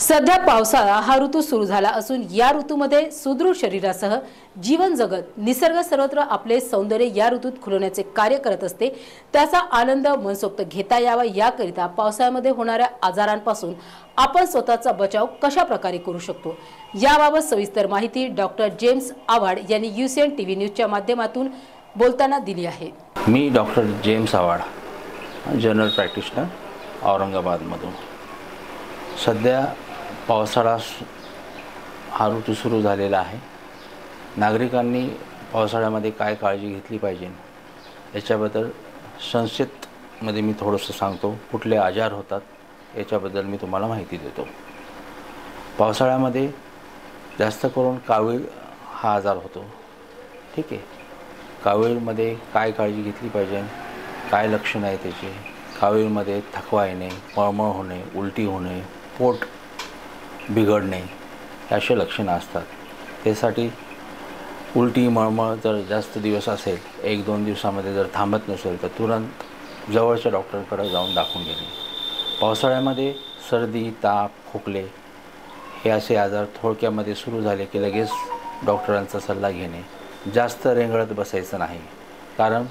सध्या पावसाळा हा ऋतू सुरू झाला असून या ऋतूमध्ये सुदृढ शरीरासह जीवन जगत निसर्ग सर्वत्र आपले सौंदर्य या ऋतूत खुलवण्याचे कार्य करत असते. त्याचा आनंद मनसोक्त घेता यावा याकरिता पावसाळ्यामध्ये होणाऱ्या आजारांपासून आपण स्वतःचा बचाव कशा प्रकारे करू शकतो? याबाबत सविस्तर माहिती डॉक्टर जेम्स आव्हाड यांनी युसीएन टी व्ही न्यूजच्या माध्यमातून बोलताना दिली आहे. मी doctor James Awad general practitioner औरंगाबादमधून. सध्या पावसाळा सु- हा ऋतू सुरू झालेला आहे. नागरिकांनी पावसाळ्यामध्ये काय काळजी घेतली पाहिजे? याच्याबद्दल संक्षिप्तमध्ये मी थोडंसं सांगतो. कुठले आजार होतात याच्याबद्दल मी तुम्हाला माहिती देतो. पावसाळ्यामध्ये जास्त करून कावीळ हा आजार होतो. ठीक आहे. कावीळमध्ये काय काळजी घेतली पाहिजे? काय लक्षणं आहे त्याचे? कावीळमध्ये थकवा येणे मळमळ होणे उलटी होणे पोट बिघडणे हे असे लक्षणं असतात. त्यासाठी उलटी मळमळ जर जास्त दिवस असेल एक दोन दिवसामध्ये जर थांबत नसेल तर तुरंत जवळच्या डॉक्टरकडे जाऊन दाखवून घेणे पावसाळ्यामध्ये सर्दी ताप खोकले हे असे आजार थोडक्यामध्ये सुरू झाले की लगेच डॉक्टरांचा सल्ला घेणे. जास्त रेंगळत बसायचं नाही. कारण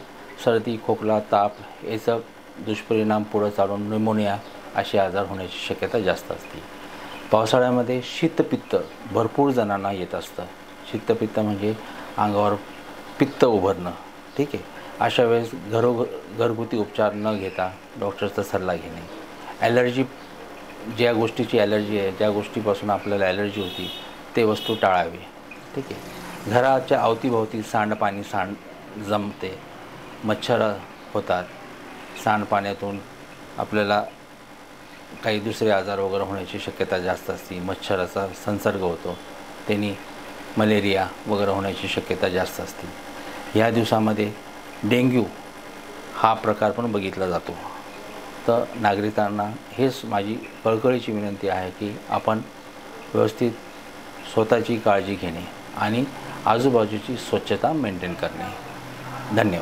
सर्दी खोकला ताप याचा दुष्परिणाम पुढं चालून न्युमोनिया असे आजार होण्याची शक्यता जास्त असते. पावसाळ्यामध्ये शीतपित्त भरपूर जणांना येत असतं. शीतपित्त म्हणजे अंगावर पित्त उभरणं. ठीक आहे? अशा वेळेस घरो घरगुती उपचार न घेता डॉक्टरचा सल्ला घेणे. ॲलर्जी ज्या गोष्टीची ॲलर्जी आहे ज्या गोष्टीपासून आपल्याला ॲलर्जी होती ते वस्तू टाळावी. ठीक आहे? घराच्या अवतीभोवती सांडपाणी सांड जमते. मच्छर होतात. सांडपाण्यातून आपल्याला काही दुसरे आजार वगैरे होण्याची शक्यता जास्त असते. मच्छराचा संसर्ग होतो. त्यांनी मलेरिया वगैरे होण्याची शक्यता जास्त असते. ह्या दिवसामध्ये डेंग्यू हा प्रकार पण बघितला जातो. तर नागरिकांना हेच माझी कळकळीची विनंती आहे की आपण व्यवस्थित स्वतःची काळजी घेणे आणि आजूबाजूची स्वच्छता मेंटेन करणे. धन्यवाद.